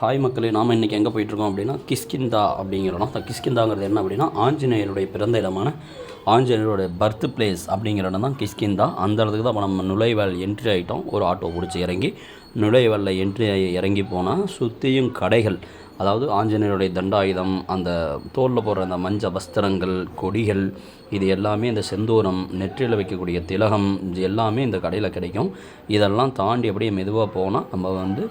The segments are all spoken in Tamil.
ஹாய் மக்களே நாம் இன்றைக்கி எங்கே போயிட்டுருக்கோம் அப்படின்னா கிஷ்கிந்தா அப்படிங்கிற இடம். கிஷ்கிந்தாங்கிறது என்ன அப்படின்னா ஆஞ்சநேயருடைய பிறந்த இடமான ஆஞ்சநேயருடைய பர்த் பிளேஸ் அப்படிங்கிற இடம் தான் கிஷ்கிந்தா அந்த இடத்துக்கு தான் இப்போ நம்ம நுழைவால் என்ட்ரி ஆகிட்டோம் ஒரு ஆட்டோ பிடிச்சி இறங்கி நுழைவாலில் என்ட்ரி ஆகி இறங்கி போனால் சுற்றியும் கடைகள். அதாவது ஆஞ்சநேயருடைய தண்டாயுதம் அந்த தோலில் போடுற அந்த மஞ்ச வஸ்திரங்கள் கொடிகள் இது எல்லாமே இந்த செந்தூரம் நெற்றியில் வைக்கக்கூடிய திலகம் இது எல்லாமே இந்த கடையில் கிடைக்கும். இதெல்லாம் தாண்டி அப்படியே மெதுவாக போனால் நம்ம வந்து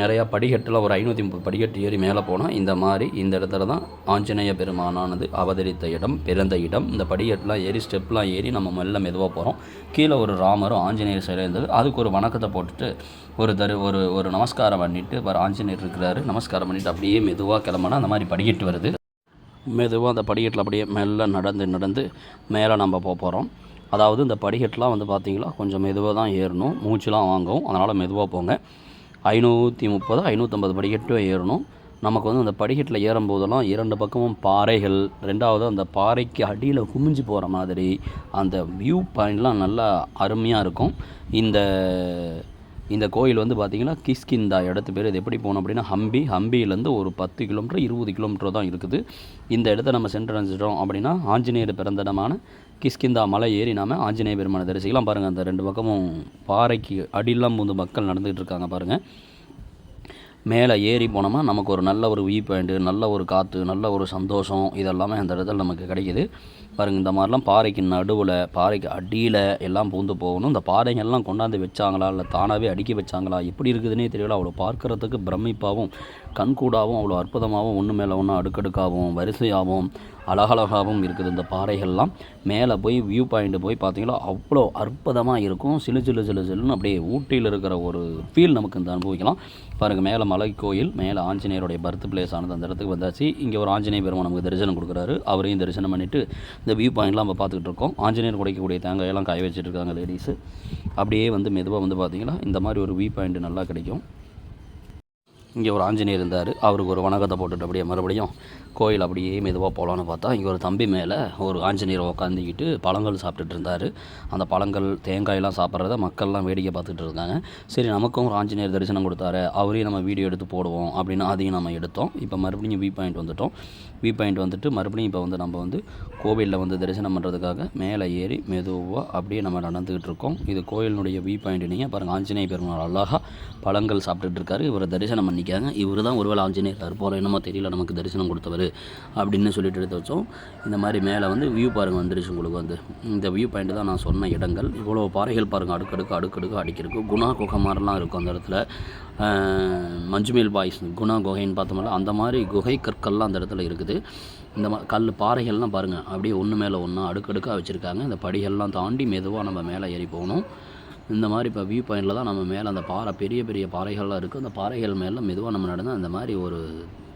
நிறையா படிக்கட்டில் ஒரு ஐநூற்றி முப்பது படிக்கட்டு ஏறி மேலே போனால் இந்த மாதிரி இந்த இடத்துல தான் ஆஞ்சநேய பெருமானானது அவதரித்த இடம் பிறந்த இடம். இந்த படிக்கட்டெலாம் ஏறி ஸ்டெப்லாம் ஏறி நம்ம மெல்ல மெதுவாக போகிறோம் கீழே ஒரு ராமரும் ஆஞ்சநேயர் சிலை இருந்தது. அதுக்கு ஒரு வணக்கத்தை போட்டுட்டு ஒரு தரு ஒரு ஒரு நமஸ்காரம் பண்ணிவிட்டு வர ஆஞ்சநேயர் இருக்கிறாரு. நமஸ்காரம் பண்ணிவிட்டு அப்படியே மெதுவாக கிளம்புனா அந்த மாதிரி படிக்கட்டு வருது. மெதுவாக அந்த படிக்கட்டில் அப்படியே மெல்ல நடந்து நடந்து மேலே நம்ம போக போகிறோம் அதாவது இந்த படிக்கட்டெலாம் வந்து பார்த்தீங்களா கொஞ்சம் மெதுவாக தான் ஏறணும். மூச்சுலாம் வாங்கும் அதனால் மெதுவாக போங்க. ஐநூற்றி முப்பது ஐநூற்றம்பது படிக்கட்டும் ஏறணும். நமக்கு வந்து அந்த படிக்கட்டில் ஏறும்போதெல்லாம் இரண்டு பக்கமும் பாறைகள் ரெண்டாவது அந்த பாறைக்கு அடியில் குமிஞ்சு போகிற மாதிரி அந்த வியூ பாயிண்ட்லாம் நல்லா அருமையாக இருக்கும். இந்த இந்த கோயில் வந்து பார்த்திங்கன்னா கிஷ்கிந்தா இடத்து பேர். இது எப்படி போகணும் அப்படின்னா ஹம்பி ஹம்பியிலேருந்து ஒரு பத்து கிலோமீட்டர் இருபது கிலோமீட்டர் தான் இருக்குது. இந்த இடத்த நம்ம சென்றடைஞ்சிட்டோம் அப்படின்னா ஆஞ்சநேயர் பிறந்த இடமான கிஷ்கிந்தா மலை ஏறி நாம் ஆஞ்சநேய பெருமானை தரிசிக்கலாம். பாருங்கள் அந்த ரெண்டு பக்கமும் பாறைக்கு அடியெல்லாம் வந்து மக்கள் நடந்துகிட்டு இருக்காங்க பாருங்கள் மேலே ஏறி போனோமா நமக்கு ஒரு நல்ல ஒரு வியூ பாயிண்ட்டு நல்ல ஒரு காற்று நல்ல ஒரு சந்தோஷம் இதெல்லாமே அந்த இடத்துல நமக்கு கிடைக்கிது. பாருங்கள் இந்த மாதிரிலாம் பாறைக்கு நடுவில் பாறைக்கு அடியில் எல்லாம் பூந்து போகணும். இந்த பாறைங்கள்லாம் கொண்டாந்து வச்சாங்களா? இல்லை தானாகவே அடுக்கி வச்சாங்களா? எப்படி இருக்குதுன்னே தெரியல. அவ்வளோ பார்க்குறதுக்கு பிரமிப்பாகவும் கண்கூடாகவும் அவ்வளோ அற்புதமாகவும் ஒன்று மேலே ஒன்று அடுக்கடுக்காகவும் வரிசையாகவும் அழகழகாகவும் இருக்குது இந்த பாறைகள்லாம். மேலே போய் வியூ பாயிண்ட் போய் பார்த்தீங்கன்னா அவ்வளோ அற்புதமாக இருக்கும். சிலு சிலு சிலு சிலுன்னு அப்படியே ஊட்டியில் இருக்கிற ஒரு ஃபீல் நமக்கு இந்த அனுபவிக்கலாம். பாருங்கள் மேலே மலை கோயில் மேலே ஆஞ்சநேயருடைய பர்த் பிளேஸ் ஆனது அந்த இடத்துக்கு வந்தாச்சு. இங்கே ஒரு ஆஞ்சநேய பெருமான் நமக்கு தரிசனம் கொடுக்குறாரு. அவரையும் தரிசனம் பண்ணிவிட்டு இந்த வியூ பாயிண்ட்லாம் நம்ம பார்த்துக்கிட்டு இருக்கோம். ஆஞ்சநேயர் குடைக்கக்கூடிய தேங்காயெல்லாம் காய வச்சுட்டு இருக்காங்க லேடிஸு அப்படியே வந்து மெதுவாக வந்து பார்த்தீங்கன்னா இந்த மாதிரி ஒரு வியூ பாயிண்ட் நல்லா கிடைக்கும். இங்கே ஒரு ஆஞ்சநேயர் இருந்தார். அவருக்கு ஒரு வணக்கத்தை போட்டுட்டு அப்படியே மறுபடியும் கோயில் அப்படியே மெதுவாக போகலான்னு பார்த்தா இங்கே ஒரு தம்பி மேலே ஒரு ஆஞ்சநேயர் உட்காந்துக்கிட்டு பழங்கள் சாப்பிட்டுட்டு இருந்தார். அந்த பழங்கள் தேங்காயெல்லாம் சாப்பிட்றத மக்கள்லாம் வேடிக்கை பார்த்துட்டு இருக்காங்க சரி நமக்கும் ஒரு ஆஞ்சநேயர் தரிசனம் கொடுத்தாரு. அவரையும் நம்ம வீடியோ எடுத்து போடுவோம் அப்படின்னு அதையும் நம்ம எடுத்தோம். இப்போ மறுபடியும் வியூ பாயிண்ட் வந்துட்டோம். வியூ பாயிண்ட் வந்துட்டு மறுபடியும் இப்போ வந்து நம்ம வந்து கோவிலில் வந்து தரிசனம் பண்ணுறதுக்காக மேலே ஏறி மெதுவாக அப்படியே நம்ம நடந்துக்கிட்டு இருக்கோம். இது கோயிலினுடைய வியூ பாயிண்ட் நீங்கள் பாருங்கள் ஆஞ்சநேய பெருமாள் அழகாக பழங்கள் சாப்பிட்டுட்டு இருக்காரு. இவரை தரிசனம் பண்ணிக்காங்க. இவர் தான் ஒருவேளை ஆஞ்சநேயர் இருப்போம் என்னமோ தெரியல. நமக்கு தரிசனம் கொடுத்தவர். அப்படின்னு சொல்லிட்டு எடுத்து வச்சோம். இந்த மாதிரி மேலே வந்து வியூ பாருங்கள் வந்துருச்சு உங்களுக்கு வந்து. இந்த வியூ பாயிண்ட் தான் நான் சொன்ன இடங்கள். இவ்வளோ பாறைகள் பாருங்கள் அடுக்கடுக்கு அடுக்கடுக்கு அடிக்கிறதுக்கு. குணா குகை மாதிரிலாம் இருக்கும் அந்த இடத்துல. மஞ்சுமேல் பாய்ஸ் குணா குகைன்னு பார்த்தோம்ல அந்த மாதிரி குகை கற்கள்லாம் அந்த இடத்துல இருக்குது. இந்த மா கல் பாறைகள்லாம் பாருங்கள் அப்படியே ஒன்று மேலே ஒன்றா அடுக்கடுக்காக வச்சுருக்காங்க. இந்த படிகள்லாம் தாண்டி மெதுவாக நம்ம மேலே ஏறி போகணும். இந்த மாதிரி இப்போ வியூ பாயிண்டில் தான் நம்ம மேலே அந்த பாறை பெரிய பெரிய பாறைகள்லாம் இருக்குது அந்த பாறைகள் மேலே மெதுவாக நம்ம நடந்து அந்த மாதிரி ஒரு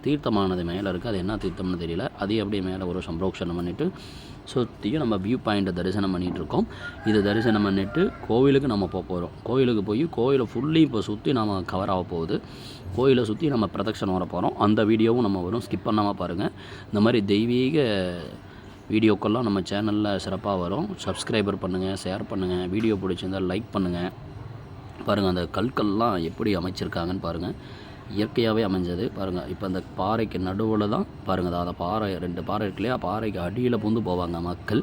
தீர்த்தமானது மேலே இருக்குது அது என்ன தீர்த்தம்னு தெரியல. அதையும் அப்படியே மேலே ஒரு சம்பரோக்ஷனம் பண்ணிவிட்டு சுற்றியும் நம்ம வியூ பாயிண்ட்டை தரிசனம் பண்ணிகிட்டு இருக்கோம். இது தரிசனம் பண்ணிவிட்டு கோவிலுக்கு நம்ம போக போகிறோம் கோவிலுக்கு போய் கோயிலை ஃபுல்லையும் இப்போ சுற்றி நம்ம கவர் ஆக போகுது. கோயிலை சுற்றி நம்ம பிரதட்சணம் வர போகிறோம் அந்த வீடியோவும் நம்ம வரும் ஸ்கிப் பண்ணாமல் பாருங்கள் இந்த மாதிரி தெய்வீக வீடியோக்கெல்லாம் நம்ம சேனலில் சிறப்பாக வரும். சப்ஸ்கிரைபர் பண்ணுங்கள் ஷேர் பண்ணுங்கள் வீடியோ பிடிச்சிருந்தால் லைக் பண்ணுங்கள் பாருங்கள் அந்த கற்கள்லாம் எப்படி அமைச்சிருக்காங்கன்னு பாருங்கள் இயற்கையாகவே அமைஞ்சது. பாருங்கள் இப்போ அந்த பாறைக்கு நடுவில் தான் பாருங்கள் அந்த பாறை ரெண்டு பாறை இருக்கு இல்லையா? பாறைக்கு அடியில் பூந்து போவாங்க மக்கள்.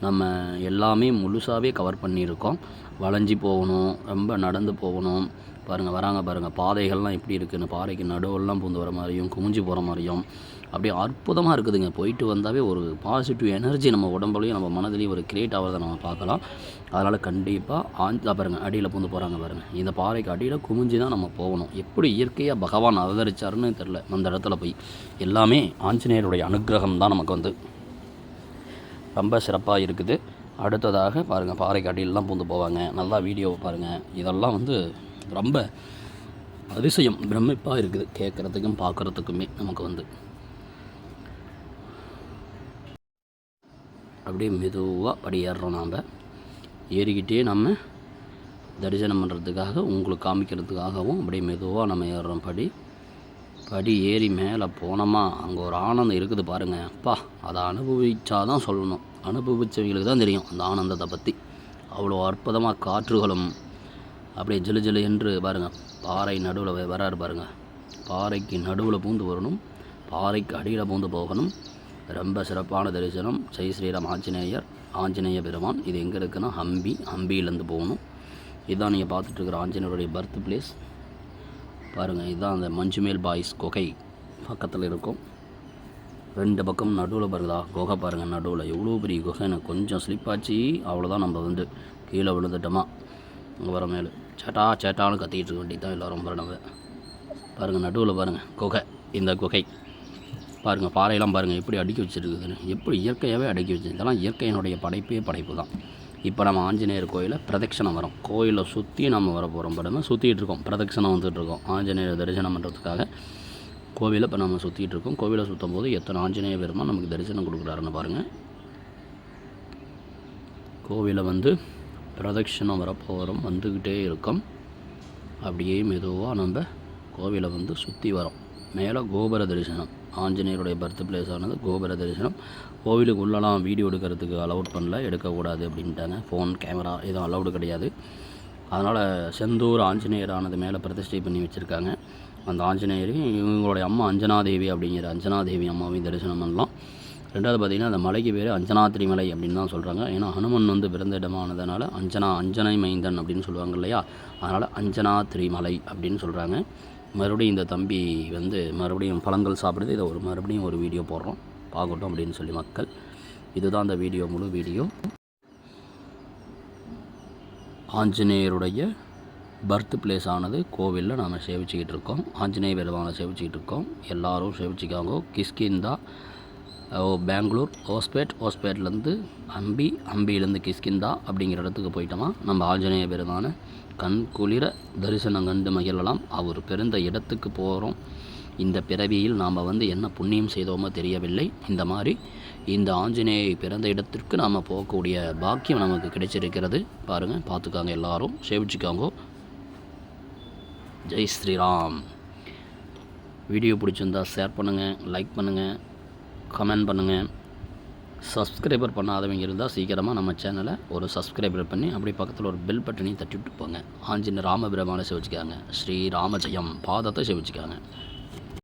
நம்ம எல்லாமே முழுசாகவே கவர் பண்ணியிருக்கோம். வளைஞ்சி போகணும் ரொம்ப நடந்து போகணும். பாருங்கள் வராங்க பாருங்கள் பாதைகள்லாம் எப்படி இருக்குதுன்னு பாறைக்கு நடுவெல்லாம் பூந்து வர மாதிரியும் குமிஞ்சு போகிற மாதிரியும். அப்படியே அற்புதமாக இருக்குதுங்க. போயிட்டு வந்தாவே ஒரு பாசிட்டிவ் எனர்ஜி நம்ம உடம்புலையும் நம்ம மனதிலையும் ஒரு கிரியேட் ஆகிறத நம்ம பார்க்கலாம். அதனால் கண்டிப்பாக ஆஞ்சா பாருங்கள் அடியில் பூந்து போகிறாங்க பாருங்கள் இந்த பாறைக்கு அடியில் குமிஞ்சு தான் நம்ம போகணும். எப்படி இயற்கையாக பகவான் அவதரிச்சாருன்னு தெரில அந்த இடத்துல போய். எல்லாமே ஆஞ்சநேயருடைய அனுக்கிரகம் தான் நமக்கு வந்து. ரொம்ப சிறப்பாக இருக்குது. அடுத்ததாக பாருங்கள் பாறைக்கு அடியிலலாம் பூந்து போவாங்க. நல்லா வீடியோவை பாருங்கள் இதெல்லாம் வந்து ரொம்ப அதிசயம் பிரமிப்பாக இருக்குது. கேட்குறதுக்கும் பார்க்குறதுக்குமே நமக்கு வந்து. அப்படியே மெதுவாக படி ஏறுறோம் நாம். ஏறிக்கிட்டே நம்ம தரிசனம் பண்ணுறதுக்காக உங்களுக்கு காமிக்கிறதுக்காகவும் அப்படியே மெதுவாக நம்ம ஏறுறோம். படி படி ஏறி மேலே போனோமா அங்கே ஒரு ஆனந்தம் இருக்குது பாருங்கள் அப்பா அதை அனுபவிச்சாதான் சொல்லணும். அனுபவித்தவங்களுக்கு தான் தெரியும் அந்த ஆனந்தத்தை பற்றி அவ்வளோ அற்புதமாக காற்றுகளும் அப்படியே ஜிலு ஜிலு என்று பாருங்கள் பாறை நடுவில் வராரு பாருங்கள் பாறைக்கு நடுவில் பூந்து வரணும் பாறைக்கு அடியில் பூந்து போகணும். ரொம்ப சிறப்பான தரிசனம். ஜெய் ஸ்ரீராம் ஆஞ்சநேயர் ஆஞ்சநேய பெருமான். இது எங்கே இருக்குன்னா ஹம்பி ஹம்பியிலேருந்து போகணும். இதுதான் நீங்கள் பார்த்துட்டு இருக்கிற ஆஞ்சநேயருடைய பர்த் பிளேஸ். பாருங்கள் இதுதான் அந்த மஞ்சுமேல் பாய்ஸ் குகை பக்கத்தில் இருக்கும். ரெண்டு பக்கம் நடுவில் பாருங்களா குகை பாருங்கள் நடுவில். எவ்வளோ பெரிய குகை எனக்கு கொஞ்சம் ஸ்லிப் ஆச்சு. அவ்வளோதான் நம்ம வந்து கீழே விழுந்துட்டோமா. அங்கே வர மேலே. சேட்டா சேட்டான்னு கத்திக்கிட்டு இருக்க வேண்டியது தான் எல்லோரும் நம்ம. பாருங்கள் நடுவில் பாருங்கள் குகை. இந்த குகை. பாருங்கள் பாறையெல்லாம் பாருங்கள் எப்படி அடுக்கி வச்சுருக்குதுன்னு. எப்படி இயற்கையாகவே அடுக்கி வச்சு இதெல்லாம் இயற்கையினுடைய படைப்பே படைப்பு தான். இப்போ நம்ம ஆஞ்சநேயர் கோயிலில் பிரதட்சணம் வரோம். கோயிலை சுற்றி நம்ம வர போகிறோம் படமே சுற்றிட்டு இருக்கோம் பிரதட்சணம் வந்துட்டு இருக்கோம். ஆஞ்சநேயர் தரிசனம் பண்ணுறதுக்காக கோவிலை இப்போ நம்ம சுற்றிட்டு இருக்கோம். கோவிலை சுற்றும் போது எத்தனை ஆஞ்சநேய பெருமா நமக்கு தரிசனம் கொடுக்குறாருன்னு பாருங்கள் கோவிலை வந்து பிரதட்சணம் வரப்போகிறோம் வந்துக்கிட்டே இருக்கோம். அப்படியே மெதுவாக நம்ம கோவிலை வந்து சுற்றி வரோம். மேலே கோபுர தரிசனம். ஆஞ்சநேயருடைய பர்த் பிளேஸ் ஆனது கோபுர தரிசனம். கோவிலுக்கு உள்ளலாம் வீடியோ எடுக்கிறதுக்கு அலௌட் பண்ணல எடுக்கக்கூடாது அப்படின்ட்டாங்க. ஃபோன் கேமரா எதுவும் அலௌடு கிடையாது. அதனால் செந்தூர் ஆஞ்சநேயர் ஆனது மேலே பிரதிஷ்டை பண்ணி வச்சுருக்காங்க. அந்த ஆஞ்சநேயரையும் இவங்களுடைய அம்மா அஞ்சனாதேவி அப்படிங்கிற அஞ்சனாதேவி அம்மாவையும் தரிசனம் பண்ணலாம். ரெண்டாவது பார்த்திங்கன்னா அந்த மலைக்கு பேர் அஞ்சனாத்திரி மலை அப்படின்னு தான் சொல்கிறாங்க ஏன்னா ஹனுமன் வந்து பிறந்த இடமானதுனால அஞ்சனா அஞ்சனை மைந்தன் அப்படின்னு சொல்லுவாங்க இல்லையா? அதனால் அஞ்சனாத்திரி மலை அப்படின்னு சொல்கிறாங்க மறுபடியும் இந்த தம்பி வந்து மறுபடியும் பழங்கள் சாப்பிடுது. இதை ஒரு மறுபடியும் ஒரு வீடியோ போடுறோம். பார்க்கட்டும் அப்படின்னு சொல்லி மக்கள். இதுதான் அந்த வீடியோ முழு வீடியோ. ஆஞ்சநேயருடைய பர்த் பிளேஸ் ஆனது கோவிலில் நாம் சேவிச்சுக்கிட்டு இருக்கோம். ஆஞ்சநேய பெருமானை சேவிச்சுக்கிட்டு இருக்கோம். எல்லோரும் சேவிச்சுக்காங்க. கிஸ்கிந்தா பெங்களூர் ஹோஸ்பேட் ஹோஸ்பேட்லேருந்து அம்பி அம்பியிலேருந்து கிஷ்கிந்தா அப்படிங்கிற இடத்துக்கு போயிட்டோமா? நம்ம ஆஞ்சநேய பெருமான கண் குளிர தரிசனம் கண்டு மகிழலாம். அவர் பிறந்த இடத்துக்கு போகிறோம் இந்த பிறவியில் நாம் வந்து என்ன புண்ணியம் செய்தோமோ தெரியவில்லை. இந்த மாதிரி இந்த ஆஞ்சநேயை பிறந்த இடத்திற்கு நாம் போகக்கூடிய பாக்கியம் நமக்கு கிடைச்சிருக்கிறது. பாருங்கள் பார்த்துக்காங்க எல்லாரும். சேவிச்சுக்காங்க. ஜெய் ஸ்ரீராம். வீடியோ பிடிச்சிருந்தா ஷேர் பண்ணுங்கள் லைக் பண்ணுங்கள் கமெண்ட் பண்ணுங்கள் சப்ஸ்கிரைபர் பண்ணாதவங்க இருந்தால் சீக்கிரமாக நம்ம சேனலை ஒரு சப்ஸ்கிரைபர் பண்ணி அப்படி பக்கத்தில் ஒரு பெல் பட்டனையும் தட்டி விட்டு போங்க. ஆஞ்சநேய ராமபிரமான சேவிச்சுக்காங்க. ஸ்ரீ ராமஜெயம் பாதத்தை சேவிச்சுக்காங்க.